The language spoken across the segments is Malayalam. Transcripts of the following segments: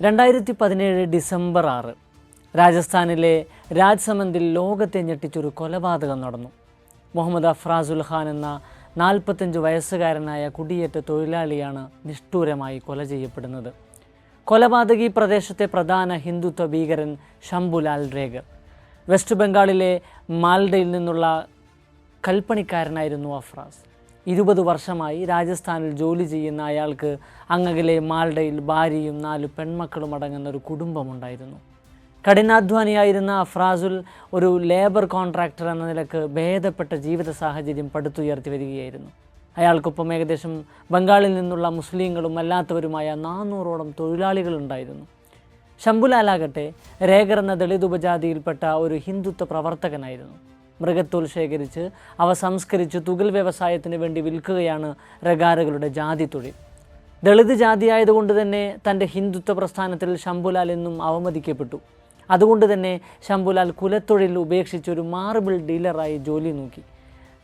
രണ്ടായിരത്തി പതിനേഴ് ഡിസംബർ ആറ് രാജസ്ഥാനിലെ രാജ്സമന്തിൽ ലോകത്തെ ഞെട്ടിച്ചൊരു കൊലപാതകം നടന്നു. മുഹമ്മദ് അഫ്രാസുൽ ഖാൻ എന്ന നാൽപ്പത്തഞ്ച് വയസ്സുകാരനായ കുടിയേറ്റ തൊഴിലാളിയാണ് നിഷ്ഠൂരമായി കൊല ചെയ്യപ്പെടുന്നത്. കൊലപാതകി പ്രദേശത്തെ പ്രധാന ഹിന്ദുത്വ ഭീകരൻ ശംഭുലാൽ രേഗർ വെസ്റ്റ് ബംഗാളിലെ മാൽഡയിൽ നിന്നുള്ള കൽപ്പണിക്കാരനായിരുന്നു അഫ്രാസ്. ഇരുപത് വർഷമായി രാജസ്ഥാനിൽ ജോലി ചെയ്യുന്ന അയാൾക്ക് അങ്ങകലെ മാൽഡയിൽ ഭാര്യയും നാല് പെൺമക്കളും അടങ്ങുന്ന ഒരു കുടുംബമുണ്ടായിരുന്നു. കഠിനാധ്വാനിയായിരുന്ന അഫ്രാസുൽ ഒരു ലേബർ കോൺട്രാക്ടർ എന്ന നിലയ്ക്ക് ഭേദപ്പെട്ട ജീവിത സാഹചര്യം പടുത്തുയർത്തി വരികയായിരുന്നു. അയാൾക്കൊപ്പം ഏകദേശം ബംഗാളിൽ നിന്നുള്ള മുസ്ലിങ്ങളും അല്ലാത്തവരുമായ നാനൂറോളം തൊഴിലാളികളുണ്ടായിരുന്നു. ശംഭുലാലാകട്ടെ രേഖർ എന്ന ദളിത് ഉപജാതിയിൽപ്പെട്ട ഒരു ഹിന്ദുത്വ പ്രവർത്തകനായിരുന്നു. മൃഗത്തോൽ ശേഖരിച്ച് അവ സംസ്കരിച്ച് തുകൽ വ്യവസായത്തിന് വേണ്ടി വിൽക്കുകയാണ് റഗാരകളുടെ ജാതി തൊഴിൽ. ദളിത് ജാതിയായതുകൊണ്ട് തന്നെ തന്റെ ഹിന്ദുത്വ പ്രസ്ഥാനത്തിൽ ശംഭുലാൽ എന്നും അവമതിക്കപ്പെട്ടു. അതുകൊണ്ട് തന്നെ ശംഭുലാൽ കുലത്തൊഴിൽ ഉപേക്ഷിച്ച് ഒരു മാർബിൾ ഡീലറായി ജോലി നോക്കി.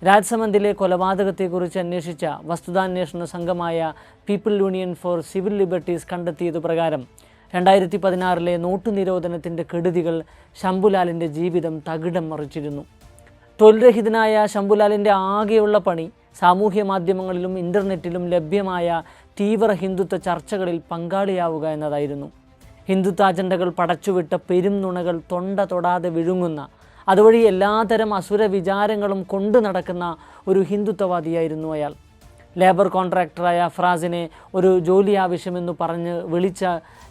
രാജ്സമന്തിലെ കൊലപാതകത്തെക്കുറിച്ച് അന്വേഷിച്ച വസ്തുതാന്വേഷണ സംഘമായ people union for civil liberties കണ്ടെത്തിയത് പ്രകാരം രണ്ടായിരത്തി പതിനാറിലെ നോട്ടു നിരോധനത്തിന്റെ കെടുതികൾ ശംഭുലാലിന്റെ ജീവിതം തകിടം മറിച്ചിരുന്നു. തൊഴിൽരഹിതനായ ശംഭുലാലിന്റെ ആകെയുള്ള പണി സാമൂഹ്യ മാധ്യമങ്ങളിലും ഇന്റർനെറ്റിലും ലഭ്യമായ തീവ്ര ഹിന്ദുത്വ ചർച്ചകളിൽ പങ്കാളിയാവുക എന്നതായിരുന്നു. ഹിന്ദുത്വ അജണ്ടകൾ പടച്ചുവിട്ട പെരും നുണകൾ തൊണ്ട തൊടാതെ വിഴുങ്ങുന്ന അതുവഴി എല്ലാതരം അസുര വിചാരങ്ങളും കൊണ്ടു നടക്കുന്ന ഒരു ഹിന്ദുത്വവാദിയായിരുന്നു അയാൾ. ലേബർ കോൺട്രാക്ടറായ അഫ്രാസിനെ ഒരു ജോലി ആവശ്യമെന്ന് പറഞ്ഞ് വിളിച്ച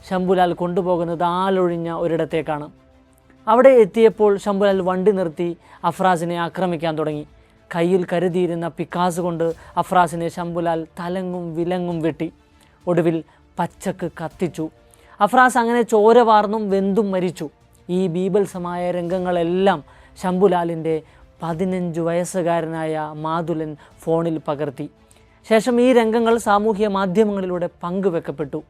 ശംഭുലാൽ കൊണ്ടുപോകുന്നത് ആലൊഴിഞ്ഞ ഒരിടത്തേക്കാണ്. അവിടെ എത്തിയപ്പോൾ ശംഭുലാൽ വണ്ടി നിർത്തി അഫ്രാസിനെ ആക്രമിക്കാൻ തുടങ്ങി. കയ്യിൽ കരുതിയിരുന്ന പിക്കാസ് കൊണ്ട് അഫ്രാസിനെ ശംഭുലാൽ തലങ്ങും വിലങ്ങും വെട്ടി. ഒടുവിൽ പച്ചക്ക് കത്തിച്ചു. അഫ്രാസ് അങ്ങനെ ചോര വാർന്നും വെന്തും മരിച്ചു. ഈ ബീഭത്സമായ രംഗങ്ങളെല്ലാം ശംഭുലാലിന്റെ പതിനഞ്ച് വയസ്സുകാരനായ മാതുലൻ ഫോണിൽ പകർത്തി. ശേഷം ഈ രംഗങ്ങൾ സാമൂഹ്യ മാധ്യമങ്ങളിലൂടെ പങ്കുവെക്കപ്പെട്ടു.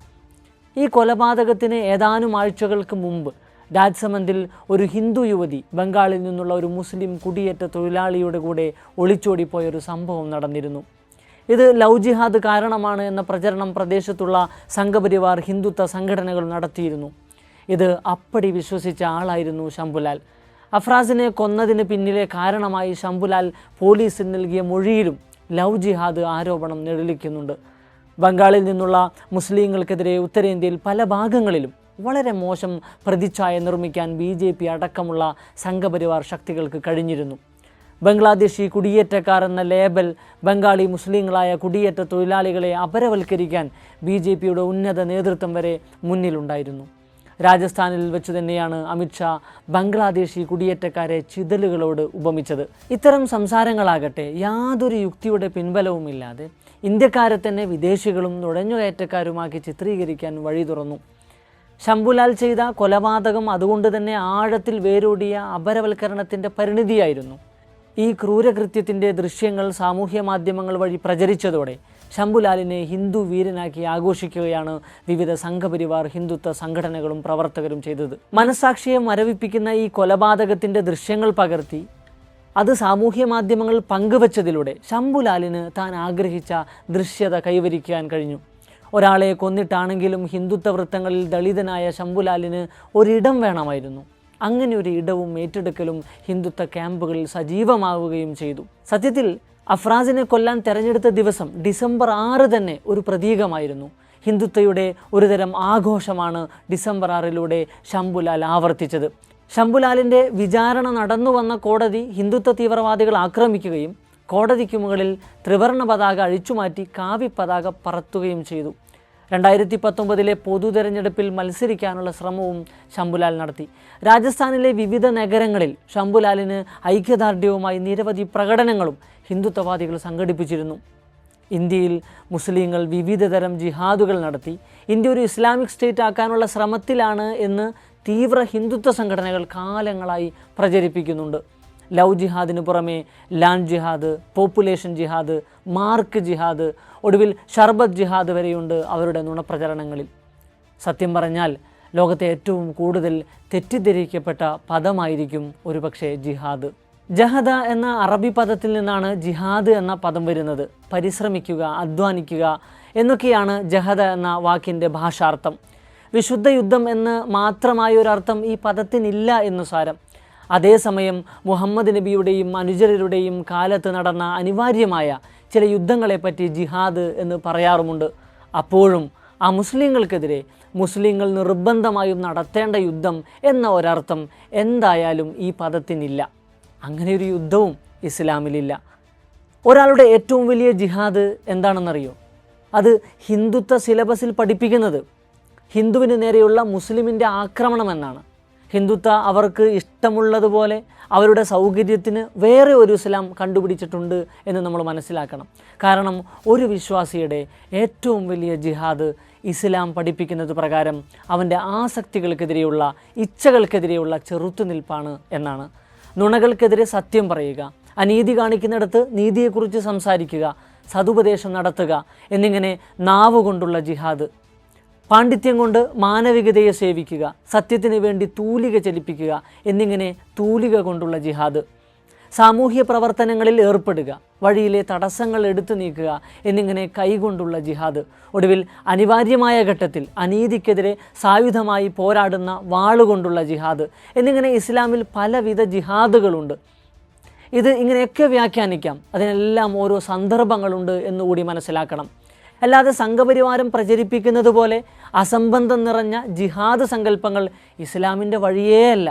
ഈ കൊലപാതകത്തിന് ഏതാനും ആഴ്ചകൾക്ക് മുമ്പ് രാജ്സമന്ദിൽ ഒരു ഹിന്ദു യുവതി ബംഗാളിൽ നിന്നുള്ള ഒരു മുസ്ലിം കുടിയേറ്റ തൊഴിലാളിയുടെ കൂടെ ഒളിച്ചോടിപ്പോയ ഒരു സംഭവം നടന്നിരുന്നു. ഇത് ലവ് ജിഹാദ് കാരണമാണ് എന്ന പ്രചരണം പ്രദേശത്തുള്ള സംഘപരിവാർ ഹിന്ദുത്വ സംഘടനകൾ നടത്തിയിരുന്നു. ഇത് അപ്പടി വിശ്വസിച്ച ആളായിരുന്നു ശംഭുലാൽ. അഫ്രാസിനെ കൊന്നതിന് പിന്നിലെ കാരണമായി ശംഭുലാൽ പോലീസിന് നൽകിയ മൊഴിയിലും ലവ് ജിഹാദ് ആരോപണം നിഴലിക്കുന്നുണ്ട്. ബംഗാളിൽ നിന്നുള്ള മുസ്ലിങ്ങൾക്കെതിരെ ഉത്തരേന്ത്യയിൽ പല ഭാഗങ്ങളിലും വളരെ മോശം പ്രതിച്ഛായ നിർമ്മിക്കാൻ ബി ജെ പി അടക്കമുള്ള സംഘപരിവാർ ശക്തികൾക്ക് കഴിഞ്ഞിരുന്നു. ബംഗ്ലാദേശി കുടിയേറ്റക്കാർ എന്ന ലേബൽ ബംഗാളി മുസ്ലിങ്ങളായ കുടിയേറ്റ തൊഴിലാളികളെ അപരവൽക്കരിക്കാൻ ബി ജെ പിയുടെ ഉന്നത നേതൃത്വം വരെ മുന്നിലുണ്ടായിരുന്നു. രാജസ്ഥാനിൽ വെച്ച് തന്നെയാണ് അമിത്ഷാ ബംഗ്ലാദേശി കുടിയേറ്റക്കാരെ ചിതലുകളോട് ഉപമിച്ചത്. ഇത്തരം സംസാരങ്ങളാകട്ടെ യാതൊരു യുക്തിയുടെ പിൻബലവുമില്ലാതെ ഇന്ത്യക്കാരെ തന്നെ വിദേശികളും നുഴഞ്ഞുകയറ്റക്കാരുമാക്കി ചിത്രീകരിക്കാൻ വഴി തുറന്നു. ശംഭുലാൽ ചെയ്ത കൊലപാതകം അതുകൊണ്ട് തന്നെ ആഴത്തിൽ വേരോടിയ അപരവൽക്കരണത്തിന്റെ പരിണിതിയായിരുന്നു. ഈ ക്രൂരകൃത്യത്തിന്റെ ദൃശ്യങ്ങൾ സാമൂഹ്യ മാധ്യമങ്ങൾ വഴി പ്രചരിച്ചതോടെ ശംഭുലാലിനെ ഹിന്ദു വീരനാക്കി ആഘോഷിക്കുകയാണ് വിവിധ സംഘപരിവാർ ഹിന്ദുത്വ സംഘടനകളും പ്രവർത്തകരും ചെയ്തത്. മനസാക്ഷിയെ മരവിപ്പിക്കുന്ന ഈ കൊലപാതകത്തിന്റെ ദൃശ്യങ്ങൾ പകർത്തി അത് സാമൂഹ്യ മാധ്യമങ്ങൾ പങ്കുവച്ചതിലൂടെ ശംഭുലാലിന് താൻ ആഗ്രഹിച്ച ദൃശ്യത കൈവരിക്കാൻ കഴിഞ്ഞു. ഒരാളെ കൊന്നിട്ടാണെങ്കിലും ഹിന്ദുത്വ വൃത്തങ്ങളിൽ ദളിതനായ ശംഭുലാലിന് ഒരിടം വേണമായിരുന്നു. അങ്ങനെ ഒരു ഇടവും ഏറ്റെടുക്കലും ഹിന്ദുത്വ ക്യാമ്പുകളിൽ സജീവമാവുകയും ചെയ്തു. സത്യത്തിൽ അഫ്രാസിനെ കൊല്ലാൻ തെരഞ്ഞെടുത്ത ദിവസം ഡിസംബർ ആറ് തന്നെ ഒരു പ്രതീകമായിരുന്നു. ഹിന്ദുത്വയുടെ ഒരുതരം ആഘോഷമാണ് ഡിസംബർ ആറിലൂടെ ശംഭുലാൽ ആവർത്തിച്ചത്. ശംഭുലാലിന്റെ വിചാരണ നടന്നു വന്ന കോടതി ഹിന്ദുത്വ തീവ്രവാദികൾ ആക്രമിക്കുകയും കോടതിക്ക് മുകളിൽ ത്രിവർണ പതാക അഴിച്ചുമാറ്റി കാവി പതാക പറത്തുകയും ചെയ്തു. രണ്ടായിരത്തി പത്തൊമ്പതിലെ പൊതു തെരഞ്ഞെടുപ്പിൽ മത്സരിക്കാനുള്ള ശ്രമവും ശംഭുലാൽ നടത്തി. രാജസ്ഥാനിലെ വിവിധ നഗരങ്ങളിൽ ശംഭുലാലിന് ഐക്യദാർഢ്യവുമായി നിരവധി പ്രകടനങ്ങളും ഹിന്ദുത്വവാദികൾ സംഘടിപ്പിച്ചിരുന്നു. ഇന്ത്യയിൽ മുസ്ലിങ്ങൾ വിവിധതരം ജിഹാദുകൾ നടത്തി. ഇന്ത്യ ഒരു ഇസ്ലാമിക് സ്റ്റേറ്റ് ആക്കാനുള്ള ശ്രമത്തിലാണ് എന്ന് തീവ്ര ഹിന്ദുത്വ സംഘടനകൾ കാലങ്ങളായി പ്രചരിപ്പിക്കുന്നുണ്ട്. ലവ് ജിഹാദിന് പുറമെ land jihad population jihad mark jihad ഒടുവിൽ ഷർബത്ത് ജിഹാദ് വരെയുണ്ട് അവരുടെ നുണപ്രചരണങ്ങളിൽ. സത്യം പറഞ്ഞാൽ ലോകത്തെ ഏറ്റവും കൂടുതൽ തെറ്റിദ്ധരിക്കപ്പെട്ട പദമായിരിക്കും ഒരുപക്ഷെ ജിഹാദ്. ജഹദ എന്ന അറബി പദത്തിൽ നിന്നാണ് ജിഹാദ് എന്ന പദം വരുന്നത്. പരിശ്രമിക്കുക അധ്വാനിക്കുക എന്നൊക്കെയാണ് ജഹദ എന്ന വാക്കിന്റെ ഭാഷാർത്ഥം. വിശുദ്ധ യുദ്ധം എന്ന് മാത്രമായ ഒരർത്ഥം ഈ പദത്തിനില്ല എന്ന് സാരം. അതേസമയം മുഹമ്മദ് നബിയുടെയും അനുചരരുടെയും കാലത്ത് നടന്ന അനിവാര്യമായ ചില യുദ്ധങ്ങളെപ്പറ്റി ജിഹാദ് എന്ന് പറയാറുമുണ്ട്. അപ്പോഴും ആ മുസ്ലിങ്ങൾക്കെതിരെ മുസ്ലിങ്ങൾ നിർബന്ധമായും നടത്തേണ്ട യുദ്ധം എന്ന ഒരർത്ഥം എന്തായാലും ഈ പദത്തിനില്ല. അങ്ങനെയൊരു യുദ്ധവും ഇസ്ലാമിലില്ല. ഒരാളുടെ ഏറ്റവും വലിയ ജിഹാദ് എന്താണെന്നറിയോ? അത് ഹിന്ദുത്വ സിലബസിൽ പഠിപ്പിക്കുന്നത് ഹിന്ദുവിന് നേരെയുള്ള മുസ്ലിമിന്റെ ആക്രമണം എന്നാണ് ഹിന്ദുത്വ അവർക്ക് ഇഷ്ടമുള്ളതുപോലെ അവരുടെ സൗകര്യത്തിന് വേറെ ഒരു ഇസ്ലാം കണ്ടുപിടിച്ചിട്ടുണ്ട് എന്ന് നമ്മൾ മനസ്സിലാക്കണം. കാരണം ഒരു വിശ്വാസിയുടെ ഏറ്റവും വലിയ ജിഹാദ് ഇസ്ലാം പഠിപ്പിക്കുന്നത് പ്രകാരം അവന്റെ ആസക്തികൾക്കെതിരെയുള്ള ഇച്ഛകൾക്കെതിരെയുള്ള ചെറുത്തുനിൽപ്പാണ് എന്നാണ്. നുണകൾക്കെതിരെ സത്യം പറയുക അനീതി കാണിക്കുന്നിടത്ത് നീതിയെക്കുറിച്ച് സംസാരിക്കുക സതുപദേശം നടത്തുക എന്നിങ്ങനെ നാവുകൊണ്ടുള്ള ജിഹാദ് പാണ്ഡിത്യം കൊണ്ട് മാനവികതയെ സേവിക്കുക സത്യത്തിന് വേണ്ടി തൂലിക ചലിപ്പിക്കുക എന്നിങ്ങനെ തൂലിക കൊണ്ടുള്ള ജിഹാദ്. സാമൂഹ്യ പ്രവർത്തനങ്ങളിൽ ഏർപ്പെടുക വഴിയിലെ തടസ്സങ്ങൾ എടുത്തു നീക്കുക എന്നിങ്ങനെ കൈകൊണ്ടുള്ള ജിഹാദ്. ഒടുവിൽ അനിവാര്യമായ ഘട്ടത്തിൽ അനീതിക്കെതിരെ സായുധമായി പോരാടുന്ന വാളുകൊണ്ടുള്ള ജിഹാദ് എന്നിങ്ങനെ ഇസ്ലാമിൽ പലവിധ ജിഹാദുകളുണ്ട്. ഇത് ഇങ്ങനെയൊക്കെ വ്യാഖ്യാനിക്കാം. അതിനെല്ലാം ഓരോ സന്ദർഭങ്ങളുണ്ട് എന്നുകൂടി മനസ്സിലാക്കണം. അല്ലാതെ സംഘപരിവാരം പ്രചരിപ്പിക്കുന്നത് പോലെ അസംബന്ധം നിറഞ്ഞ ജിഹാദ് സങ്കല്പങ്ങൾ ഇസ്ലാമിന്റെ വഴിയേ അല്ല.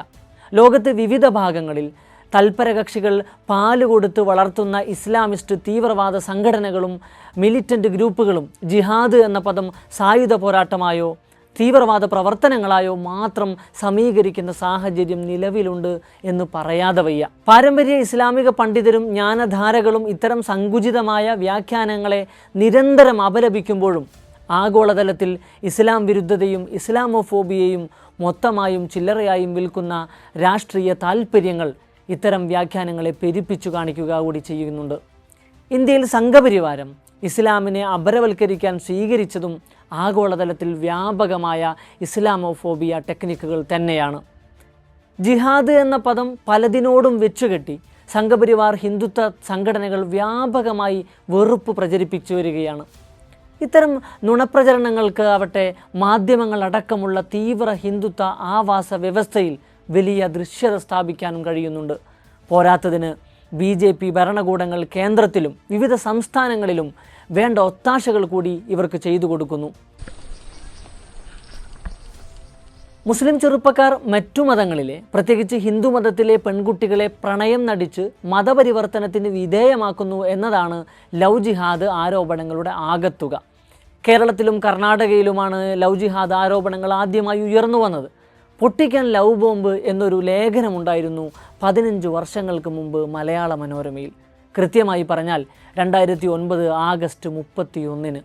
ലോകത്ത് വിവിധ ഭാഗങ്ങളിൽ തൽപരകക്ഷികൾ പാൽ കൊടുത്ത് വളർത്തുന്ന ഇസ്ലാമിസ്റ്റ് തീവ്രവാദ സംഘടനകളും മിലിറ്റന്റ് ഗ്രൂപ്പുകളും ജിഹാദ് എന്ന പദം സായുധ പോരാട്ടമായോ തീവ്രവാദ പ്രവർത്തനങ്ങളായോ മാത്രം സമീകരിക്കുന്ന സാഹചര്യം നിലവിലുണ്ട് എന്ന് പറയാതെ വയ്യ. പാരമ്പര്യ ഇസ്ലാമിക പണ്ഡിതരും ജ്ഞാനധാരകളും ഇത്തരം സങ്കുചിതമായ വ്യാഖ്യാനങ്ങളെ നിരന്തരം അപലപിക്കുമ്പോഴും ആഗോളതലത്തിൽ ഇസ്ലാം വിരുദ്ധതയും ഇസ്ലാമോഫോബിയയും മൊത്തമായും ചില്ലറയായും വിൽക്കുന്ന രാഷ്ട്രീയ താൽപ്പര്യങ്ങൾ ഇത്തരം വ്യാഖ്യാനങ്ങളെ പെരുപ്പിച്ചു കാണിക്കുക കൂടി ചെയ്യുന്നുണ്ട്. ഇന്ത്യയിൽ സംഘപരിവാരം ഇസ്ലാമിനെ അപരവൽക്കരിക്കാൻ സ്വീകരിച്ചതും ആഗോളതലത്തിൽ വ്യാപകമായ ഇസ്ലാമോഫോബിയ ടെക്നിക്കുകൾ തന്നെയാണ്. ജിഹാദ് എന്ന പദം പലതിനോടും വെച്ചുകെട്ടി സംഘപരിവാർ ഹിന്ദുത്വ സംഘടനകൾ വ്യാപകമായി വെറുപ്പ് പ്രചരിപ്പിച്ചു വരികയാണ്. ഇത്തരം നുണപ്രചരണങ്ങൾക്ക് ആവട്ടെ മാധ്യമങ്ങളടക്കമുള്ള തീവ്ര ഹിന്ദുത്വ ആവാസ വ്യവസ്ഥയിൽ വലിയ ദൃശ്യത സ്ഥാപിക്കാനും കഴിയുന്നുണ്ട്. പോരാത്തതിന് ബി ജെ പി ഭരണകൂടങ്ങൾ കേന്ദ്രത്തിലും വിവിധ സംസ്ഥാനങ്ങളിലും വേണ്ട ഒത്താശകൾ കൂടി ഇവർക്ക് ചെയ്തു കൊടുക്കുന്നു. മുസ്ലിം ചെറുപ്പക്കാർ മറ്റു മതങ്ങളിലെ പ്രത്യേകിച്ച് ഹിന്ദു മതത്തിലെ പെൺകുട്ടികളെ പ്രണയം നടിച്ച് മതപരിവർത്തനത്തിന് വിധേയമാക്കുന്നു എന്നതാണ് ലവ് ജിഹാദ് ആരോപണങ്ങളുടെ ആകത്തുക. കേരളത്തിലും കർണാടകയിലുമാണ് ലവ് ജിഹാദ് ആരോപണങ്ങൾ ആദ്യമായി ഉയർന്നു വന്നത്. പൊട്ടിക്കാൻ ലവ് ബോംബ് എന്നൊരു ലേഖനമുണ്ടായിരുന്നു പതിനഞ്ച് വർഷങ്ങൾക്ക് മുമ്പ് മലയാള മനോരമയിൽ. കൃത്യമായി പറഞ്ഞാൽ രണ്ടായിരത്തി ഒൻപത് ആഗസ്റ്റ് മുപ്പത്തിയൊന്നിന്.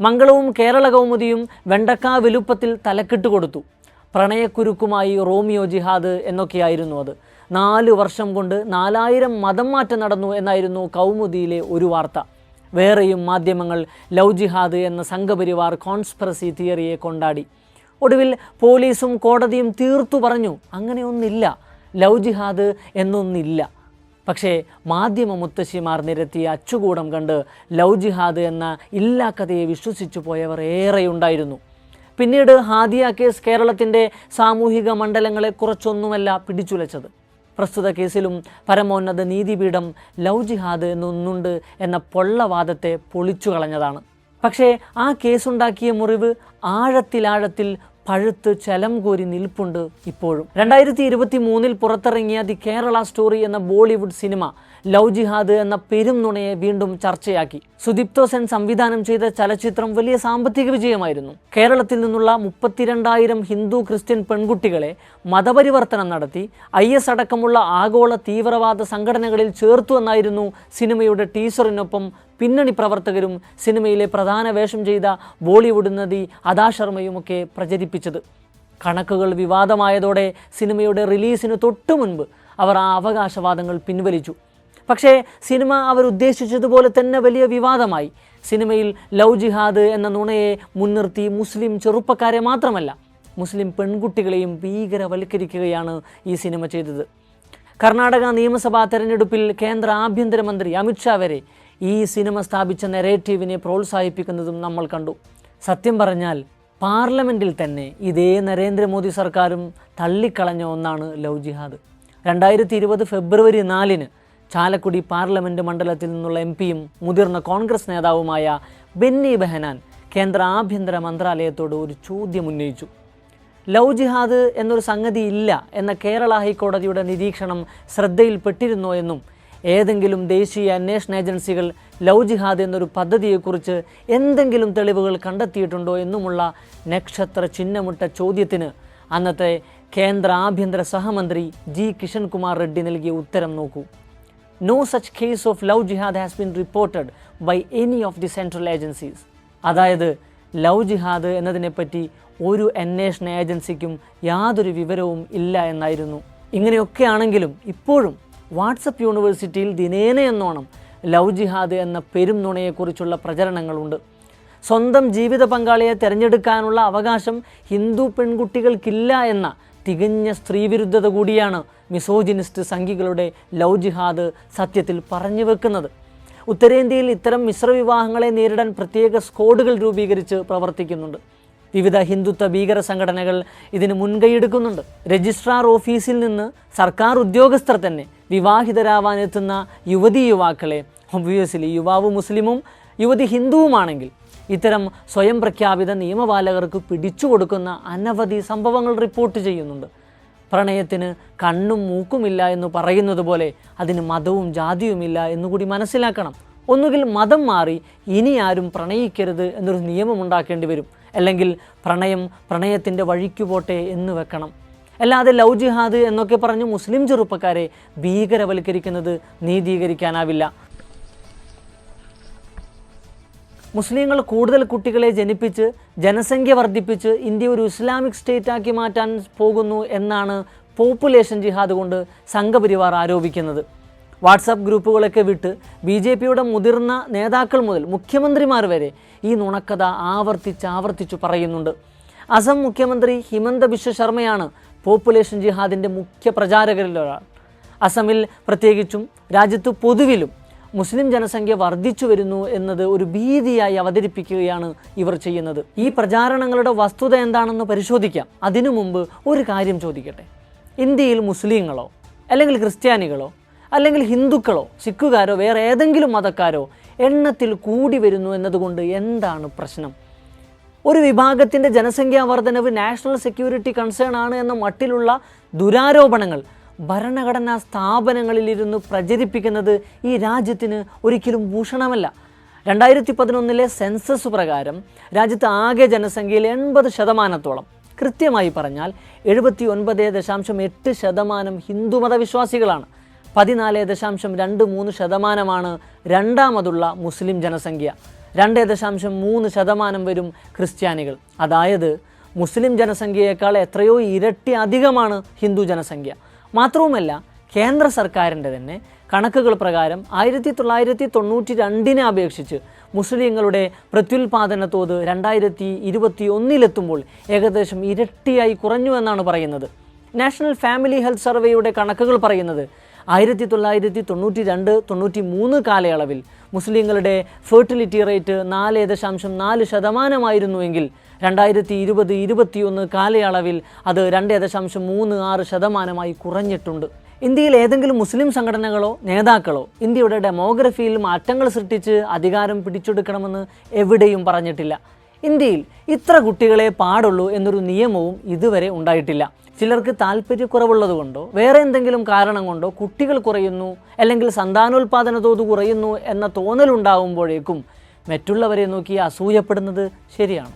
മംഗളവും കേരളകൗമുദിയും കൗമുദിയും വിലുപ്പത്തിൽ വലുപ്പത്തിൽ തലക്കിട്ട് കൊടുത്തു. പ്രണയക്കുരുക്കുമായി റോമിയോ ജിഹാദ് എന്നൊക്കെയായിരുന്നു അത്. നാല് വർഷം കൊണ്ട് നാലായിരം മതം മാറ്റം നടന്നു എന്നായിരുന്നു കൗമുദിയിലെ ഒരു വാർത്ത. വേറെയും മാധ്യമങ്ങൾ ലവ് ജിഹാദ് എന്ന സംഘപരിവാർ കോൺസ്പിറസി തിയറിയെ കൊണ്ടാടി. ഒടുവിൽ പോലീസും കോടതിയും തീർത്തു പറഞ്ഞു അങ്ങനെയൊന്നില്ല. ലവ് ജിഹാദ് എന്നൊന്നില്ല. പക്ഷേ മാധ്യമ മുത്തശ്ശിമാർ നിരത്തിയ അച്ചുകൂടം കണ്ട് ലവ് ജിഹാദ് എന്ന ഇല്ലാ കഥയെ വിശ്വസിച്ചു പോയവർ ഏറെയുണ്ടായിരുന്നു. പിന്നീട് ഹാദിയ കേസ് കേരളത്തിന്റെ സാമൂഹിക മണ്ഡലങ്ങളെ കുറച്ചൊന്നുമല്ല പിടിച്ചുലച്ചത്. പ്രസ്തുത കേസിലും പരമോന്നത നീതിപീഠം ലവ് ജിഹാദ് എന്നൊന്നുണ്ട് എന്ന പൊള്ളവാദത്തെ പൊളിച്ചു കളഞ്ഞതാണ് പക്ഷേ ആ കേസുണ്ടാക്കിയ മുറിവ് ആഴത്തിലാഴത്തിൽ പഴുത്ത് ചലം കോരി നിൽപ്പുണ്ട് ഇപ്പോഴും. രണ്ടായിരത്തി ഇരുപത്തി മൂന്നിൽ പുറത്തിറങ്ങിയ ദി കേരള സ്റ്റോറി എന്ന ബോളിവുഡ് സിനിമ ലവ് ജിഹാദ് എന്ന പെരും നുണയെ വീണ്ടും ചർച്ചയാക്കി. സുദീപ്തോ സെൻ സംവിധാനം ചെയ്ത ചലച്ചിത്രം വലിയ സാമ്പത്തിക വിജയമായിരുന്നു. കേരളത്തിൽ നിന്നുള്ള മുപ്പത്തിരണ്ടായിരം ഹിന്ദു ക്രിസ്ത്യൻ പെൺകുട്ടികളെ മതപരിവർത്തനം നടത്തി ഐ എസ് അടക്കമുള്ള ആഗോള തീവ്രവാദ സംഘടനകളിൽ ചേർത്തു എന്നായിരുന്നു സിനിമയുടെ ടീസറിനൊപ്പം പിന്നണി പ്രവർത്തകരും സിനിമയിലെ പ്രധാന വേഷം ചെയ്ത ബോളിവുഡ് നടി അദാ ശർമ്മയുമൊക്കെ പ്രചരിപ്പിച്ചത്. കണക്കുകൾ വിവാദമായതോടെ സിനിമയുടെ റിലീസിന് തൊട്ടു മുൻപ് അവർ ആ അവകാശവാദങ്ങൾ പിൻവലിച്ചു. പക്ഷേ സിനിമ അവർ ഉദ്ദേശിച്ചതുപോലെ തന്നെ വലിയ വിവാദമായി. സിനിമയിൽ ലവ് ജിഹാദ് എന്ന നുണയെ മുൻനിർത്തി മുസ്ലിം ചെറുപ്പക്കാരെ മാത്രമല്ല മുസ്ലിം പെൺകുട്ടികളെയും ഭീകരവൽക്കരിക്കുകയാണ് ഈ സിനിമ ചെയ്തത്. കർണാടക നിയമസഭാ തെരഞ്ഞെടുപ്പിൽ കേന്ദ്ര ആഭ്യന്തരമന്ത്രി അമിത്ഷാ വരെ ഈ സിനിമ സ്ഥാപിച്ച നെറേറ്റീവിനെ പ്രോത്സാഹിപ്പിക്കുന്നതും നമ്മൾ കണ്ടു. സത്യം പറഞ്ഞാൽ പാർലമെന്റിൽ തന്നെ ഇതേ നരേന്ദ്രമോദി സർക്കാരും തള്ളിക്കളഞ്ഞ ഒന്നാണ് ലവ് ജിഹാദ്. രണ്ടായിരത്തി ഇരുപത് ഫെബ്രുവരി നാലിന് ചാലക്കുടി പാർലമെന്റ് മണ്ഡലത്തിൽ നിന്നുള്ള എം പിയും മുതിർന്ന കോൺഗ്രസ് നേതാവുമായ ബെന്നി ബെഹനാൻ കേന്ദ്ര ആഭ്യന്തര മന്ത്രാലയത്തോട് ഒരു ചോദ്യം ഉന്നയിച്ചു. ലവ് ജിഹാദ് എന്നൊരു സംഗതി ഇല്ല എന്ന കേരള ഹൈക്കോടതിയുടെ നിരീക്ഷണം ശ്രദ്ധയിൽപ്പെട്ടിരുന്നോ എന്നും ഏതെങ്കിലും ദേശീയ അന്വേഷണ ഏജൻസികൾ ലവ് ജിഹാദ് എന്നൊരു പദ്ധതിയെക്കുറിച്ച് എന്തെങ്കിലും തെളിവുകൾ കണ്ടെത്തിയിട്ടുണ്ടോ എന്നുമുള്ള നക്ഷത്ര ചിഹ്നമിട്ട ചോദ്യത്തിന് അന്നത്തെ കേന്ദ്ര ആഭ്യന്തര സഹമന്ത്രി ജി. കിഷൻകുമാർ റെഡ്ഡി നൽകിയ ഉത്തരം നോക്കൂ. No such case of love jihad has been reported by any of the central agencies അതായത് ലവ് ജിഹാദ് എന്നതിനെപ്പറ്റി ഒരു അന്വേഷണ ഏജൻസിക്കും യാതൊരു വിവരവും ഇല്ല എന്നായിരുന്നു. ഇങ്ങനെയൊക്കെയാണെങ്കിലും ഇപ്പോഴും വാട്സപ്പ് യൂണിവേഴ്സിറ്റിയിൽ ദിനേന എന്നോണം ലവ് ജിഹാദ് എന്ന പെരും നുണയെക്കുറിച്ചുള്ള പ്രചരണങ്ങളുണ്ട്. സ്വന്തം ജീവിത പങ്കാളിയെ തിരഞ്ഞെടുക്കാനുള്ള അവകാശം ഹിന്ദു പെൺകുട്ടികൾക്കില്ല എന്ന തികഞ്ഞ സ്ത്രീവിരുദ്ധത കൂടിയാണ് മിസോജിനിസ്റ്റ് സംഘികളുടെ ലവ് ജിഹാദ് സത്യത്തിൽ പറഞ്ഞു വെക്കുന്നത്. ഉത്തരേന്ത്യയിൽ ഇത്തരം മിശ്രവിവാഹങ്ങളെ നേരിടാൻ പ്രത്യേക സ്കോഡുകൾ രൂപീകരിച്ച് പ്രവർത്തിക്കുന്നുണ്ട്. വിവിധ ഹിന്ദുത്വ ഭീകര സംഘടനകൾ ഇതിന് മുൻകൈയെടുക്കുന്നുണ്ട്. രജിസ്ട്രാർ ഓഫീസിൽ നിന്ന് സർക്കാർ ഉദ്യോഗസ്ഥർ തന്നെ വിവാഹിതരാവാനെത്തുന്ന യുവതി യുവാക്കളെ ഒബ്വിയസ്ലി യുവാവ് മുസ്ലിമും യുവതി ഹിന്ദുവുമാണെങ്കിൽ ഇത്തരം സ്വയം പ്രഖ്യാപിത നിയമപാലകർക്ക് പിടിച്ചു കൊടുക്കുന്ന അനവധി സംഭവങ്ങൾ റിപ്പോർട്ട് ചെയ്യുന്നുണ്ട്. പ്രണയത്തിന് കണ്ണും മൂക്കുമില്ല എന്ന് പറയുന്നത് പോലെ അതിന് മതവും ജാതിയുമില്ല എന്നുകൂടി മനസ്സിലാക്കണം. ഒന്നുകിൽ മതം മാറി ഇനി ആരും പ്രണയിക്കരുത് എന്നൊരു നിയമം ഉണ്ടാക്കേണ്ടി വരും. അല്ലെങ്കിൽ പ്രണയം പ്രണയത്തിന്റെ വഴിക്ക് പോട്ടെ എന്ന് വെക്കണം. അല്ലാതെ ലവ് ജിഹാദ് എന്നൊക്കെ പറഞ്ഞ് മുസ്ലിം ചെറുപ്പക്കാരെ ഭീകരവൽക്കരിക്കുന്നത് നീതീകരിക്കാനാവില്ല. മുസ്ലിങ്ങൾ കൂടുതൽ കുട്ടികളെ ജനിപ്പിച്ച് ജനസംഖ്യ വർദ്ധിപ്പിച്ച് ഇന്ത്യ ഒരു ഇസ്ലാമിക് സ്റ്റേറ്റ് ആക്കി മാറ്റാൻ പോകുന്നു എന്നാണ് പോപ്പുലേഷൻ ജിഹാദ് കൊണ്ട് സംഘപരിവാർ ആരോപിക്കുന്നത്. വാട്സാപ്പ് ഗ്രൂപ്പുകളൊക്കെ വിട്ട് ബി ജെ പിയുടെ മുതിർന്ന നേതാക്കൾ മുതൽ മുഖ്യമന്ത്രിമാർ വരെ ഈ നുണക്കഥ ആവർത്തിച്ച് ആവർത്തിച്ചു പറയുന്നുണ്ട്. അസം മുഖ്യമന്ത്രി ഹിമന്ത ബിശ്വ ശർമ്മയാണ് പോപ്പുലേഷൻ ജിഹാദിന്റെ മുഖ്യ പ്രചാരകരിൽ ഒരാൾ അസമിൽ പ്രത്യേകിച്ചും രാജ്യത്ത് പൊതുവിലും മുസ്ലിം ജനസംഖ്യ വർദ്ധിച്ചു വരുന്നു എന്നത് ഒരു ഭീതിയായി അവതരിപ്പിക്കുകയാണ് ഇവർ ചെയ്യുന്നത്. ഈ പ്രചാരണങ്ങളുടെ വസ്തുത എന്താണെന്ന് പരിശോധിക്കാം. അതിനു മുമ്പ് ഒരു കാര്യം ചോദിക്കട്ടെ. ഇന്ത്യയിൽ മുസ്ലിങ്ങളോ അല്ലെങ്കിൽ ക്രിസ്ത്യാനികളോ അല്ലെങ്കിൽ ഹിന്ദുക്കളോ സിഖുകാരോ വേറെ ഏതെങ്കിലും മതക്കാരോ എണ്ണത്തിൽ കൂടി വരുന്നു എന്നതുകൊണ്ട് എന്താണ് പ്രശ്നം? ഒരു വിഭാഗത്തിന്റെ ജനസംഖ്യാ വർധനവ് നാഷണൽ സെക്യൂരിറ്റി കൺസേൺ ആണ് എന്ന മട്ടിലുള്ള ദുരാരോപണങ്ങൾ ഭരണഘടനാ സ്ഥാപനങ്ങളിലിരുന്ന് പ്രചരിപ്പിക്കുന്നത് ഈ രാജ്യത്തിന് ഒരിക്കലും ഭൂഷണമല്ല. രണ്ടായിരത്തി പതിനൊന്നിലെ സെൻസസ് പ്രകാരം രാജ്യത്ത് ആകെ ജനസംഖ്യയിൽ എൺപത് ശതമാനത്തോളം. കൃത്യമായി പറഞ്ഞാൽ എഴുപത്തി ഒൻപത് ദശാംശം എട്ട് ശതമാനം ഹിന്ദുമത വിശ്വാസികളാണ് പതിനാല് ദശാംശം രണ്ട് മൂന്ന് ശതമാനമാണ് രണ്ടാമതുള്ള മുസ്ലിം ജനസംഖ്യ. രണ്ട് ദശാംശം മൂന്ന് ശതമാനം വരും ക്രിസ്ത്യാനികൾ. അതായത് മുസ്ലിം ജനസംഖ്യയേക്കാൾ എത്രയോ ഇരട്ടി അധികമാണ് ഹിന്ദു ജനസംഖ്യ. മാത്രവുമല്ല കേന്ദ്ര സർക്കാരിന്റെ തന്നെ കണക്കുകൾ പ്രകാരം ആയിരത്തി തൊള്ളായിരത്തി തൊണ്ണൂറ്റി രണ്ടിനെ അപേക്ഷിച്ച് മുസ്ലിങ്ങളുടെ പ്രത്യുൽപാദന തോത് രണ്ടായിരത്തി ഇരുപത്തി ഒന്നിലെത്തുമ്പോൾ ഏകദേശം ഇരട്ടിയായി കുറഞ്ഞു എന്നാണ് പറയുന്നത്. നാഷണൽ ഫാമിലി ഹെൽത്ത് സർവേയുടെ കണക്കുകൾ പറയുന്നത് ആയിരത്തി തൊള്ളായിരത്തി തൊണ്ണൂറ്റി രണ്ട് തൊണ്ണൂറ്റി മൂന്ന് കാലയളവിൽ മുസ്ലിങ്ങളുടെ ഫെർട്ടിലിറ്റി റേറ്റ് നാല് ദശാംശം നാല് ശതമാനമായിരുന്നുവെങ്കിൽ രണ്ടായിരത്തി ഇരുപത് ഇരുപത്തിയൊന്ന് കാലയളവിൽ അത് രണ്ട് ദശാംശം മൂന്ന് ആറ് ശതമാനമായി കുറഞ്ഞിട്ടുണ്ട്. ഇന്ത്യയിൽ ഏതെങ്കിലും മുസ്ലിം സംഘടനകളോ നേതാക്കളോ ഇന്ത്യയുടെ ഡെമോഗ്രഫിയിൽ മാറ്റങ്ങൾ സൃഷ്ടിച്ച് അധികാരം പിടിച്ചെടുക്കണമെന്ന് എവിടെയും പറഞ്ഞിട്ടില്ല. ഇന്ത്യയിൽ ഇത്ര കുട്ടികളെ പാടുള്ളൂ എന്നൊരു നിയമവും ഇതുവരെ ഉണ്ടായിട്ടില്ല. ചിലർക്ക് താല്പര്യക്കുറവുള്ളത് കൊണ്ടോ വേറെ എന്തെങ്കിലും കാരണം കൊണ്ടോ കുട്ടികൾ കുറയുന്നു അല്ലെങ്കിൽ സന്താനോൽപാദന തോത് കുറയുന്നു എന്ന തോന്നലുണ്ടാകുമ്പോഴേക്കും മറ്റുള്ളവരെ നോക്കി അസൂയപ്പെടുന്നത് ശരിയാണ്.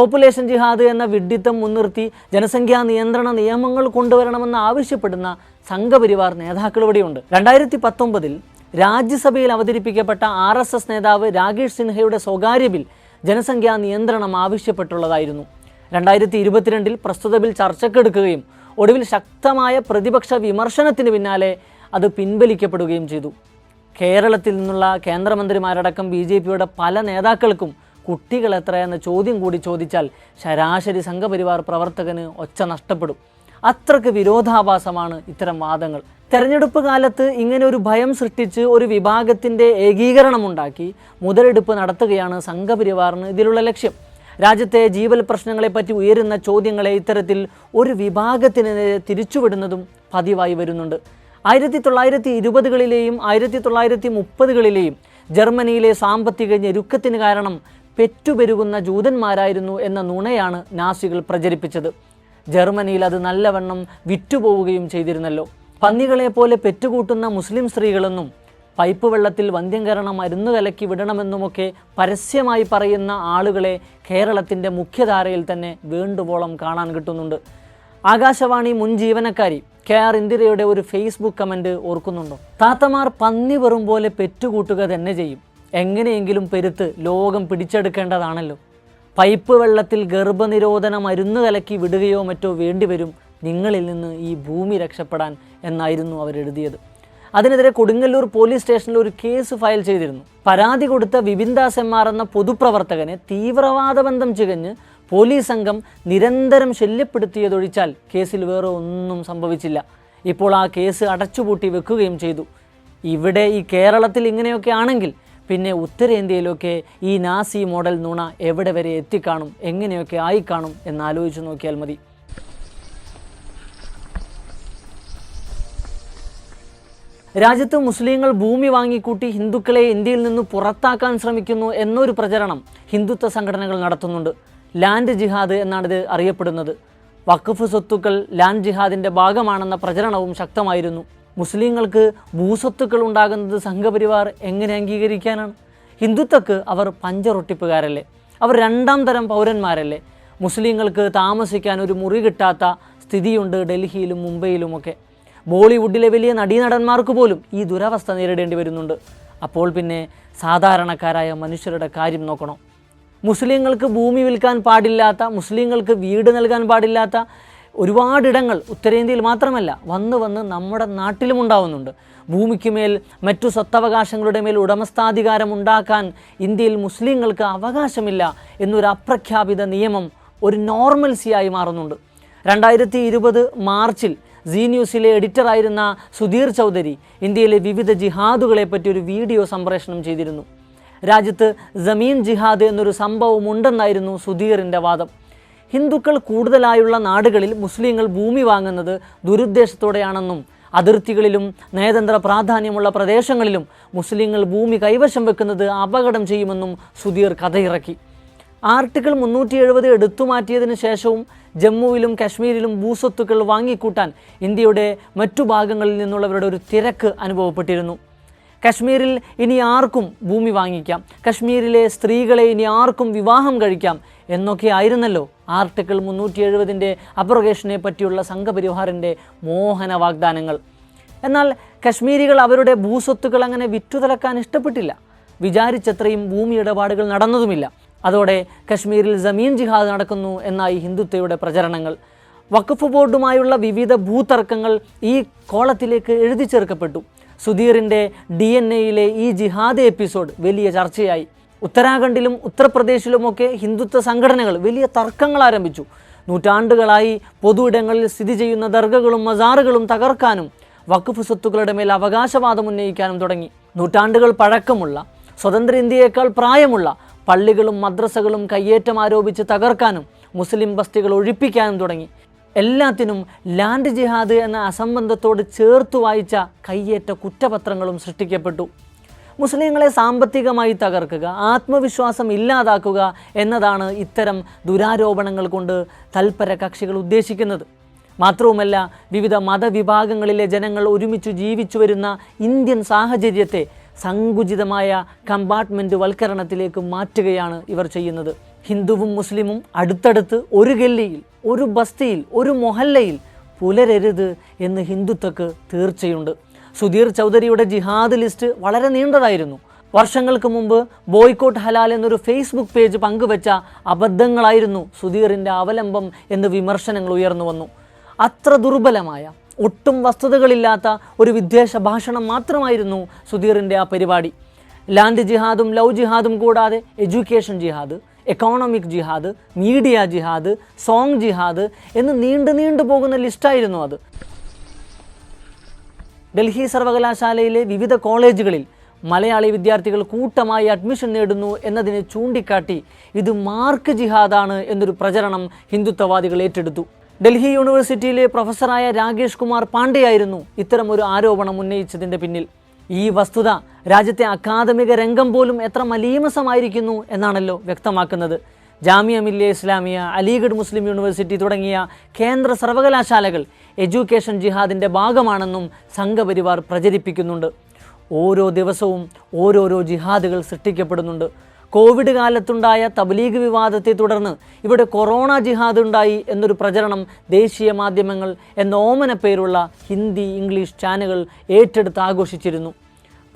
പോപ്പുലേഷൻ ജിഹാദ് എന്ന വിഡ്ഢിത്തം മുൻനിർത്തി ജനസംഖ്യാ നിയന്ത്രണ നിയമങ്ങൾ കൊണ്ടുവരണമെന്ന് ആവശ്യപ്പെടുന്ന സംഘപരിവാർ നേതാക്കൾ ഇവിടെയുണ്ട്. രണ്ടായിരത്തി പത്തൊമ്പതിൽ രാജ്യസഭയിൽ അവതരിപ്പിക്കപ്പെട്ട ആർ എസ് എസ് നേതാവ് രാകേഷ് സിൻഹയുടെ സ്വകാര്യ ബിൽ ജനസംഖ്യാ നിയന്ത്രണം ആവശ്യപ്പെട്ടുള്ളതായിരുന്നു. രണ്ടായിരത്തി ഇരുപത്തിരണ്ടിൽ പ്രസ്തുത ബിൽ ചർച്ചക്കെടുക്കുകയും ഒടുവിൽ ശക്തമായ പ്രതിപക്ഷ വിമർശനത്തിന് പിന്നാലെ അത് പിൻവലിക്കപ്പെടുകയും ചെയ്തു. കേരളത്തിൽ നിന്നുള്ള കേന്ദ്രമന്ത്രിമാരടക്കം ബി ജെ പിയുടെ പല നേതാക്കൾക്കും കുട്ടികൾ എത്രയെന്ന ചോദ്യം കൂടി ചോദിച്ചാൽ ശരാശരി സംഘപരിവാർ പ്രവർത്തകന് ഒച്ച നഷ്ടപ്പെടും. അത്രയ്ക്ക് വിരോധാഭാസമാണ് ഇത്തരം വാദങ്ങൾ. തെരഞ്ഞെടുപ്പ് കാലത്ത് ഇങ്ങനെ ഒരു ഭയം സൃഷ്ടിച്ച് ഒരു വിഭാഗത്തിന്റെ ഏകീകരണം ഉണ്ടാക്കി മുതലെടുപ്പ് നടത്തുകയാണ് സംഘപരിവാറിന് ഇതിലുള്ള ലക്ഷ്യം. രാജ്യത്തെ ജീവൽ പ്രശ്നങ്ങളെപ്പറ്റി ഉയരുന്ന ചോദ്യങ്ങളെ ഇത്തരത്തിൽ ഒരു വിഭാഗത്തിനെതിരെ തിരിച്ചുവിടുന്നതും പതിവായി വരുന്നുണ്ട്. ആയിരത്തി തൊള്ളായിരത്തി ഇരുപതുകളിലെയും ആയിരത്തി തൊള്ളായിരത്തി മുപ്പതുകളിലെയും ജർമ്മനിയിലെ സാമ്പത്തിക ഞെരുക്കത്തിന് കാരണം പെറ്റുപെരുകുന്ന ജൂതന്മാരായിരുന്നു എന്ന നുണയാണ് നാസികൾ പ്രചരിപ്പിച്ചത്. ജർമ്മനിയിൽ അത് നല്ലവണ്ണം വിറ്റുപോവുകയും ചെയ്തിരുന്നല്ലോ. പന്നികളെ പോലെ പെറ്റുകൂട്ടുന്ന മുസ്ലിം സ്ത്രീകളെന്നും പൈപ്പ് വെള്ളത്തിൽ വന്ധ്യംകരണ മരുന്ന് കലക്കി വിടണമെന്നുമൊക്കെ പരസ്യമായി പറയുന്ന ആളുകളെ കേരളത്തിന്റെ മുഖ്യധാരയിൽ തന്നെ വേണ്ടുവോളം കാണാൻ കിട്ടുന്നുണ്ട്. ആകാശവാണി മുൻ ജീവനക്കാരി കെ ആർ ഇന്ദിരയുടെ ഒരു ഫേസ്ബുക്ക് കമന്റ് ഓർക്കുന്നുണ്ടോ? താത്തമാർ പന്നി വെറും പോലെ പെറ്റുകൂട്ടുക തന്നെ ചെയ്യും. എങ്ങനെയെങ്കിലും പെരുത്ത് ലോകം പിടിച്ചെടുക്കേണ്ടതാണല്ലോ. പൈപ്പ് വെള്ളത്തിൽ ഗർഭനിരോധന മരുന്ന് കലക്കി വിടുകയോ മറ്റോ വേണ്ടിവരും നിങ്ങളിൽ നിന്ന് ഈ ഭൂമി രക്ഷപ്പെടാൻ എന്നായിരുന്നു അവരെഴുതിയത് അതിനെതിരെ കൊടുങ്ങല്ലൂർ പോലീസ് സ്റ്റേഷനിൽ ഒരു കേസ് ഫയൽ ചെയ്തിരുന്നു. പരാതി കൊടുത്ത വിപിൻദാസ് എം ആർ എന്ന പൊതുപ്രവർത്തകനെ തീവ്രവാദ ബന്ധം ചികഞ്ഞ് പോലീസ് സംഘം നിരന്തരം ശല്യപ്പെടുത്തിയതൊഴിച്ചാൽ കേസിൽ വേറെ ഒന്നും സംഭവിച്ചില്ല. ഇപ്പോൾ ആ കേസ് അടച്ചുപൂട്ടി വെക്കുകയും ചെയ്തു. ഇവിടെ ഈ കേരളത്തിൽ ഇങ്ങനെയൊക്കെ ആണെങ്കിൽ പിന്നെ ഉത്തരേന്ത്യയിലൊക്കെ ഈ നാസി മോഡൽ നുണ എവിടെ വരെ എത്തിക്കാണും എങ്ങനെയൊക്കെ ആയിക്കാണും എന്നാലോചിച്ച് നോക്കിയാൽ മതി. രാജ്യത്ത് മുസ്ലിങ്ങൾ ഭൂമി വാങ്ങിക്കൂട്ടി ഹിന്ദുക്കളെ ഇന്ത്യയിൽ നിന്ന് പുറത്താക്കാൻ ശ്രമിക്കുന്നു എന്നൊരു പ്രചരണം ഹിന്ദുത്വ സംഘടനകൾ നടത്തുന്നുണ്ട്. ലാൻഡ് ജിഹാദ് എന്നാണിത് അറിയപ്പെടുന്നത്. വഖഫ് സ്വത്തുക്കൾ ലാൻഡ് ജിഹാദിന്റെ ഭാഗമാണെന്ന പ്രചരണവും ശക്തമായിരുന്നു. മുസ്ലിങ്ങൾക്ക് ഭൂസ്വത്തുക്കൾ ഉണ്ടാകുന്നത് സംഘപരിവാർ എങ്ങനെ അംഗീകരിക്കാനാണ്? ഹിന്ദുത്വക്ക് അവർ പഞ്ചറൊട്ടിപ്പുകാരല്ലേ? അവർ രണ്ടാം തരം പൗരന്മാരല്ലേ? മുസ്ലിങ്ങൾക്ക് താമസിക്കാൻ ഒരു മുറി കിട്ടാത്ത സ്ഥിതിയുണ്ട് ഡൽഹിയിലും മുംബൈയിലുമൊക്കെ. ബോളിവുഡിലെ വലിയ നടീനടന്മാർക്ക് പോലും ഈ ദുരവസ്ഥ നേരിടേണ്ടി വരുന്നുണ്ട്. അപ്പോൾ പിന്നെ സാധാരണക്കാരായ മനുഷ്യരുടെ കാര്യം നോക്കണം? മുസ്ലിങ്ങൾക്ക് ഭൂമി വിൽക്കാൻ പാടില്ലാത്ത മുസ്ലിങ്ങൾക്ക് വീട് നൽകാൻ പാടില്ലാത്ത ഒരുപാടിടങ്ങൾ ഉത്തരേന്ത്യയിൽ മാത്രമല്ല വന്ന് വന്ന് നമ്മുടെ നാട്ടിലും ഉണ്ടാവുന്നുണ്ട്. ഭൂമിക്ക് മേൽ മറ്റു സ്വത്തവകാശങ്ങളുടെ മേൽ ഉടമസ്ഥാധികാരം ഉണ്ടാക്കാൻ ഇന്ത്യയിൽ മുസ്ലിങ്ങൾക്ക് അവകാശമില്ല എന്നൊരു അപ്രഖ്യാപിത നിയമം ഒരു നോർമൽസിയായി മാറുന്നുണ്ട്. രണ്ടായിരത്തി ഇരുപത് മാർച്ചിൽ സി ന്യൂസിലെ എഡിറ്ററായിരുന്ന സുധീർ ചൗധരി ഇന്ത്യയിലെ വിവിധ ജിഹാദുകളെ പറ്റി ഒരു വീഡിയോ സംപ്രേഷണം ചെയ്തിരുന്നു. രാജ്യത്ത് ജമീൻ ജിഹാദ് എന്നൊരു സംഭവം ഉണ്ടെന്നായിരുന്നു സുധീറിന്റെ വാദം. ഹിന്ദുക്കൾ കൂടുതലായുള്ള നാടുകളിൽ മുസ്ലിങ്ങൾ ഭൂമി വാങ്ങുന്നത് ദുരുദ്ദേശത്തോടെയാണെന്നും അതിർത്തികളിലും നയതന്ത്ര പ്രാധാന്യമുള്ള പ്രദേശങ്ങളിലും മുസ്ലിങ്ങൾ ഭൂമി കൈവശം വെക്കുന്നത് അപകടം ചെയ്യുമെന്നും സുധീർ കഥയിറക്കി. ആർട്ടിക്കിൾ മുന്നൂറ്റി എഴുപത് എടുത്തു മാറ്റിയതിനു ശേഷവും ജമ്മുവിലും കശ്മീരിലും ഭൂസ്വത്തുക്കൾ വാങ്ങിക്കൂട്ടാൻ ഇന്ത്യയുടെ മറ്റു ഭാഗങ്ങളിൽ നിന്നുള്ളവരുടെ ഒരു തിരക്ക് അനുഭവപ്പെട്ടിരുന്നു. കശ്മീരിൽ ഇനി ആർക്കും ഭൂമി വാങ്ങിക്കാം. കശ്മീരിലെ സ്ത്രീകളെ ഇനി ആർക്കും വിവാഹം കഴിക്കാം എന്നൊക്കെ ആയിരുന്നല്ലോ ആർട്ടിക്കിൾ മുന്നൂറ്റി എഴുപതിന്റെ അബ്രഗേഷനെ പറ്റിയുള്ള സംഘപരിവാറിന്റെ മോഹന വാഗ്ദാനങ്ങൾ. എന്നാൽ കശ്മീരികൾ അവരുടെ ഭൂസ്വത്തുക്കൾ അങ്ങനെ വിറ്റുതലക്കാൻ ഇഷ്ടപ്പെട്ടില്ല. വിചാരിച്ചത്രയും ഭൂമി ഇടപാടുകൾ നടന്നതുമില്ല. അതോടെ കശ്മീരിൽ ജമീൻ ജിഹാദ് നടക്കുന്നു എന്നായി ഹിന്ദുത്വയുടെ പ്രചരണങ്ങൾ. വഖഫ് ബോർഡുമായുള്ള വിവിധ ഭൂതർക്കങ്ങൾ ഈ കോളത്തിലേക്ക് എഴുതി ചേർക്കപ്പെട്ടു സുധീറിന്റെ ഡി എൻ എയിലെ ഈ ജിഹാദ് എപ്പിസോഡ് വലിയ ചർച്ചയായി. ഉത്തരാഖണ്ഡിലും ഉത്തർപ്രദേശിലുമൊക്കെ ഹിന്ദുത്വ സംഘടനകൾ വലിയ തർക്കങ്ങൾ ആരംഭിച്ചു. നൂറ്റാണ്ടുകളായി പൊതു ഇടങ്ങളിൽ സ്ഥിതി ചെയ്യുന്ന ദർഗകളും മസാറുകളും തകർക്കാനും വഖഫ് സ്വത്തുക്കളുടെ മേൽ അവകാശവാദം ഉന്നയിക്കാനും തുടങ്ങി. നൂറ്റാണ്ടുകൾ പഴക്കമുള്ള സ്വതന്ത്ര ഇന്ത്യയേക്കാൾ പ്രായമുള്ള പള്ളികളും മദ്രസകളും കയ്യേറ്റം ആരോപിച്ച് തകർക്കാനും മുസ്ലിം ബസ്തികൾ ഒഴിപ്പിക്കാനും തുടങ്ങി. എല്ലാത്തിനും ലാൻഡ് ജിഹാദ് എന്ന അസംബന്ധത്തോട് ചേർത്ത് വായിച്ച കയ്യേറ്റ കുറ്റപത്രങ്ങളും സൃഷ്ടിക്കപ്പെട്ടു. മുസ്ലിങ്ങളെ സാമ്പത്തികമായി തകർക്കുക ആത്മവിശ്വാസം ഇല്ലാതാക്കുക എന്നതാണ് ഇത്തരം ദുരാരോപണങ്ങൾ കൊണ്ട് തൽപര കക്ഷികൾ ഉദ്ദേശിക്കുന്നത്. മാത്രവുമല്ല വിവിധ മതവിഭാഗങ്ങളിലെ ജനങ്ങൾ ഒരുമിച്ച് ജീവിച്ചു വരുന്ന ഇന്ത്യൻ സാഹചര്യത്തെ സങ്കുചിതമായ കമ്പാർട്ട്മെന്റ് വൽക്കരണത്തിലേക്ക് മാറ്റുകയാണ് ഇവർ ചെയ്യുന്നത്. ഹിന്ദുവും മുസ്ലിമും അടുത്തടുത്ത് ഒരു ഗല്ലിയിൽ ഒരു ബസ്തിയിൽ ഒരു മൊഹല്ലയിൽ പുലരരുത് എന്ന് ഹിന്ദുത്വക്ക് തീർച്ചയുണ്ട്. സുധീർ ചൗധരിയുടെ ജിഹാദ് ലിസ്റ്റ് വളരെ നീണ്ടതായിരുന്നു. വർഷങ്ങൾക്ക് മുമ്പ് ബോയ്ക്കോട്ട് ഹലാൽ എന്നൊരു ഫേസ്ബുക്ക് പേജ് പങ്കുവച്ച അബദ്ധങ്ങളായിരുന്നു സുധീറിന്റെ അവലംബം എന്ന് വിമർശനങ്ങൾ ഉയർന്നു വന്നു. അത്ര ദുർബലമായ ഒട്ടും വസ്തുതകളില്ലാത്ത ഒരു വിദ്വേഷ ഭാഷണം മാത്രമായിരുന്നു സുധീറിന്റെ ആ പരിപാടി. ലാൻഡ് ജിഹാദും ലവ് ജിഹാദും കൂടാതെ education jihad economic jihad media jihad song jihad എന്ന് നീണ്ടു നീണ്ടു പോകുന്ന ലിസ്റ്റായിരുന്നു അത്. ഡൽഹി സർവകലാശാലയിലെ വിവിധ കോളേജുകളിൽ മലയാളി വിദ്യാർത്ഥികൾ കൂട്ടമായി അഡ്മിഷൻ നേടുന്നു എന്നതിനെ ചൂണ്ടിക്കാട്ടി ഇത് മാർക്ക് ജിഹാദാണ് എന്നൊരു പ്രചരണം ഹിന്ദുത്വവാദികൾ ഏറ്റെടുത്തു. ഡൽഹി യൂണിവേഴ്സിറ്റിയിലെ പ്രൊഫസറായ രാകേഷ് കുമാർ പാണ്ഡെയായിരുന്നു ഇത്തരം ഒരു ആരോപണം ഉന്നയിച്ചതിന്റെ പിന്നിൽ. ഈ വസ്തുത രാജ്യത്തെ അക്കാദമിക രംഗം പോലും എത്ര മലീമസമായിരിക്കുന്നു എന്നാണല്ലോ വ്യക്തമാക്കുന്നത്. ജാമിയ മില്ലിയ ഇസ്ലാമിയ അലിഗഡ് മുസ്ലിം യൂണിവേഴ്സിറ്റി തുടങ്ങിയ കേന്ദ്ര സർവകലാശാലകൾ എഡ്യൂക്കേഷൻ ജിഹാദിന്റെ ഭാഗമാണെന്നും സംഘപരിവാർ പ്രചരിപ്പിക്കുന്നുണ്ട്. ഓരോ ദിവസവും ഓരോരോ ജിഹാദുകൾ സൃഷ്ടിക്കപ്പെടുന്നുണ്ട്. കോവിഡ് കാലത്തുണ്ടായ തബ്ലീഗ് വിവാദത്തെ തുടർന്ന് ഇവിടെ കൊറോണ ജിഹാദ് ഉണ്ടായി എന്നൊരു പ്രചരണം ദേശീയ മാധ്യമങ്ങൾ എന്ന ഓമന പേരുള്ള ഹിന്ദി ഇംഗ്ലീഷ് ചാനലുകൾ ഏറ്റെടുത്ത് ആഘോഷിച്ചിരുന്നു.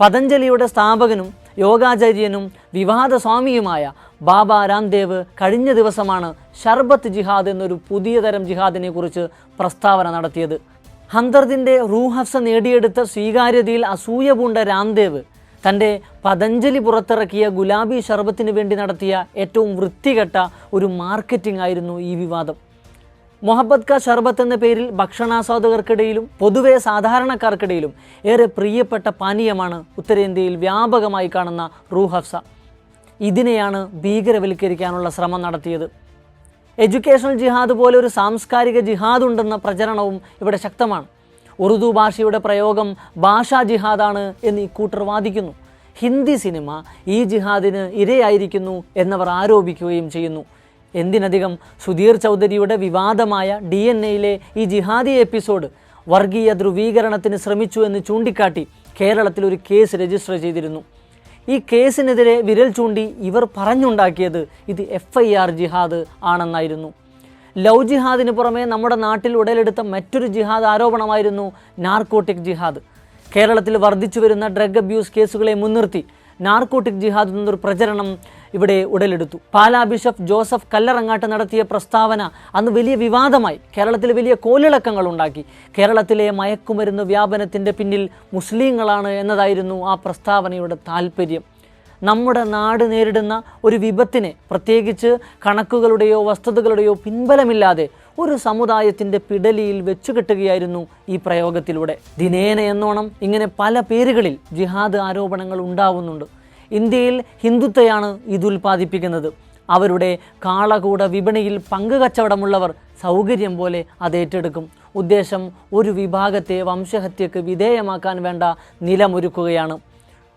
പതഞ്ജലിയുടെ സ്ഥാപകനും യോഗാചാര്യനും വിവാദ സ്വാമിയുമായ ബാബ രാംദേവ് കഴിഞ്ഞ ദിവസമാണ് ഷർബത്ത് ജിഹാദ് എന്നൊരു പുതിയ തരം ജിഹാദിനെ കുറിച്ച് പ്രസ്താവന നടത്തിയത്. ഹന്തർദിന്റെ റൂഹഫ്സ നേടിയെടുത്ത സ്വീകാര്യതയിൽ അസൂയ പൂണ്ട രാംദേവ് തന്റെ പതഞ്ജലി പുറത്തിറക്കിയ ഗുലാബി ഷർബത്തിന് വേണ്ടി നടത്തിയ ഏറ്റവും വൃത്തികെട്ട ഒരു മാർക്കറ്റിംഗ് ആയിരുന്നു ഈ വിവാദം. മൊഹബത് കാ ഷർബത്ത് എന്ന പേരിൽ ഭക്ഷണാസ്വാദകർക്കിടയിലും പൊതുവെ സാധാരണക്കാർക്കിടയിലും ഏറെ പ്രിയപ്പെട്ട പാനീയമാണ് ഉത്തരേന്ത്യയിൽ വ്യാപകമായി കാണുന്ന റൂഹഫ്സ ഇതിനെയാണ് ഭീകരവൽക്കരിക്കാനുള്ള ശ്രമം നടത്തിയത്. എഡ്യൂക്കേഷണൽ ജിഹാദ് പോലെ ഒരു സാംസ്കാരിക ജിഹാദ് ഉണ്ടെന്ന പ്രചരണവും ഇവിടെ ശക്തമാണ്. ഉറുദു ഭാഷയുടെ പ്രയോഗം ഭാഷാ ജിഹാദാണ് എന്ന് ഇക്കൂട്ടർ വാദിക്കുന്നു. ഹിന്ദി സിനിമ ഈ ജിഹാദിന് ഇരയായിരിക്കുന്നു എന്നവർ ആരോപിക്കുകയും ചെയ്യുന്നു. എന്തിനധികം സുധീർ ചൗധരിയുടെ വിവാദമായ ഡി എൻ എയിലെ ഈ ജിഹാദി എപ്പിസോഡ് വർഗീയ ധ്രുവീകരണത്തിന് ശ്രമിച്ചു എന്ന് ചൂണ്ടിക്കാട്ടി കേരളത്തിൽ ഒരു കേസ് രജിസ്റ്റർ ചെയ്തിരുന്നു. ഈ കേസിനെതിരെ വിരൽ ചൂണ്ടി ഇവർ പറഞ്ഞുണ്ടാക്കിയത് ഇത് എഫ് ഐ ആർ ജിഹാദ് ആണെന്നായിരുന്നു. ലവ് ജിഹാദിന് പുറമെ നമ്മുടെ നാട്ടിൽ ഉടലെടുത്ത മറ്റൊരു ജിഹാദ് ആരോപണമായിരുന്നു നാർക്കോട്ടിക് ജിഹാദ്. കേരളത്തിൽ വർദ്ധിച്ചു വരുന്ന ഡ്രഗ് അബ്യൂസ് കേസുകളെ മുൻനിർത്തി നാർക്കോട്ടിക് ജിഹാദ് എന്നൊരു പ്രചരണം ഇവിടെ ഉടലെടുത്തു. പാലാ ബിഷപ്പ് ജോസഫ് കല്ലറങ്ങാട്ട് നടത്തിയ പ്രസ്താവന അന്ന് വലിയ വിവാദമായി. കേരളത്തിൽ വലിയ കോലിളക്കങ്ങൾ ഉണ്ടാക്കി. കേരളത്തിലെ മയക്കുമരുന്ന് വ്യാപനത്തിന്റെ പിന്നിൽ മുസ്ലിങ്ങളാണ് എന്നതായിരുന്നു ആ പ്രസ്താവനയുടെ താല്പര്യം നമ്മുടെ നാട് നേരിടുന്ന ഒരു വിപത്തിനെ പ്രത്യേകിച്ച് കണക്കുകളുടെയോ വസ്തുതകളുടെയോ പിൻബലമില്ലാതെ ഒരു സമുദായത്തിന്റെ പിടലിയിൽ വെച്ചുകെട്ടുകയായിരുന്നു ഈ പ്രയോഗത്തിലൂടെ. ദിനേന എന്നോണം ഇങ്ങനെ പല പേരുകളിൽ ജിഹാദ് ആരോപണങ്ങൾ ഉണ്ടാവുന്നുണ്ട്. ഇന്ത്യയിൽ ഹിന്ദുത്വയാണ് ഇത് ഉൽപ്പാദിപ്പിക്കുന്നത്. അവരുടെ കാളകൂട വിപണിയിൽ പങ്ക് കച്ചവടമുള്ളവർ സൗകര്യം പോലെ അത് ഏറ്റെടുക്കും. ഉദ്ദേശം ഒരു വിഭാഗത്തെ വംശഹത്യക്ക് വിധേയമാക്കാൻ വേണ്ട നിലമൊരുക്കുകയാണ്.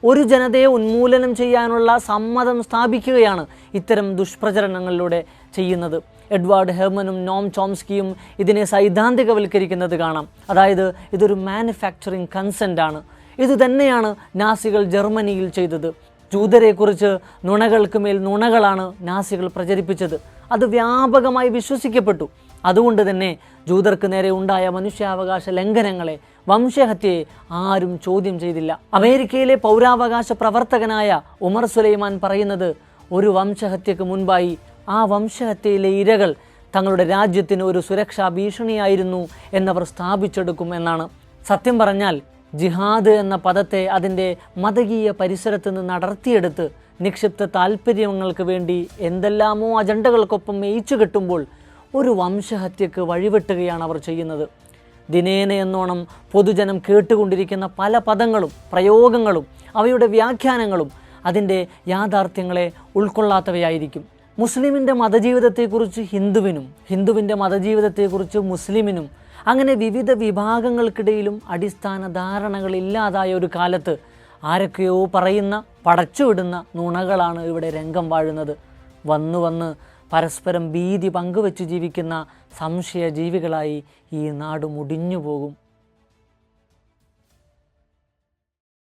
ഒരു ജനതയെ ഉന്മൂലനം ചെയ്യാനുള്ള സമ്മതം സ്ഥാപിക്കുകയാണ് ഇത്തരം ദുഷ്പ്രചരണങ്ങളിലൂടെ ചെയ്യുന്നത്. എഡ്വാർഡ് ഹെർമനും നോം ചോംസ്കിയും ഇതിനെ സൈദ്ധാന്തികവൽക്കരിക്കുന്നത് കാണാം. അതായത് ഇതൊരു മാനുഫാക്ചറിങ് കൺസെന്റ് ആണ് ഇത് തന്നെയാണ് നാസികൾ ജർമ്മനിയിൽ ചെയ്തത്. ജൂതരെക്കുറിച്ച് നുണകൾക്ക് മേൽ നുണകളാണ് നാസികൾ പ്രചരിപ്പിച്ചത്. അത് വ്യാപകമായി വിശ്വസിക്കപ്പെട്ടു. അതുകൊണ്ട് തന്നെ ജൂതർക്ക് നേരെ ഉണ്ടായ മനുഷ്യാവകാശ ലംഘനങ്ങളെ വംശഹത്യയെ ആരും ചോദ്യം ചെയ്തില്ല. അമേരിക്കയിലെ പൗരാവകാശ പ്രവർത്തകനായ ഉമർ സുലൈമാൻ പറയുന്നത് ഒരു വംശഹത്യക്ക് മുൻപായി ആ വംശഹത്യയിലെ ഇരകൾ തങ്ങളുടെ രാജ്യത്തിന് ഒരു സുരക്ഷാ ഭീഷണിയായിരുന്നു എന്നവർ സ്ഥാപിച്ചെടുക്കും എന്നാണ്. സത്യം പറഞ്ഞാൽ ജിഹാദ് എന്ന പദത്തെ അതിന്റെ മതകീയ പരിസരത്ത് നിന്ന് അടർത്തിയെടുത്ത് നിക്ഷിപ്ത താല്പര്യങ്ങൾക്ക് വേണ്ടി എന്തെല്ലാമോ അജണ്ടകൾക്കൊപ്പം മേയിച്ചു കെട്ടുമ്പോൾ ഒരു വംശഹത്യക്ക് വഴിവെട്ടുകയാണ് അവർ ചെയ്യുന്നത്. ദിനേന എന്നോണം പൊതുജനം കേട്ടുകൊണ്ടിരിക്കുന്ന പല പദങ്ങളും പ്രയോഗങ്ങളും അവയുടെ വ്യാഖ്യാനങ്ങളും അതിന്റെ യാഥാർത്ഥ്യങ്ങളെ ഉൾക്കൊള്ളാത്തവയായിരിക്കും. മുസ്ലിമിന്റെ മതജീവിതത്തെക്കുറിച്ച് ഹിന്ദുവിനും ഹിന്ദുവിന്റെ മതജീവിതത്തെക്കുറിച്ച് മുസ്ലിമിനും അങ്ങനെ വിവിധ വിഭാഗങ്ങൾക്കിടയിലും അടിസ്ഥാന ധാരണകളില്ലാതായ ഒരു കാലത്ത് ആരൊക്കെയോ പറയുന്ന പടച്ചുവിടുന്ന നുണകളാണ് ഇവിടെ രംഗം വാഴുന്നത്. വന്നു വന്ന് പരസ്പരം ഭീതി പങ്കുവെച്ച് ജീവിക്കുന്ന സംശയ ജീവികളായി ഈ നാട് മുടിഞ്ഞു പോകും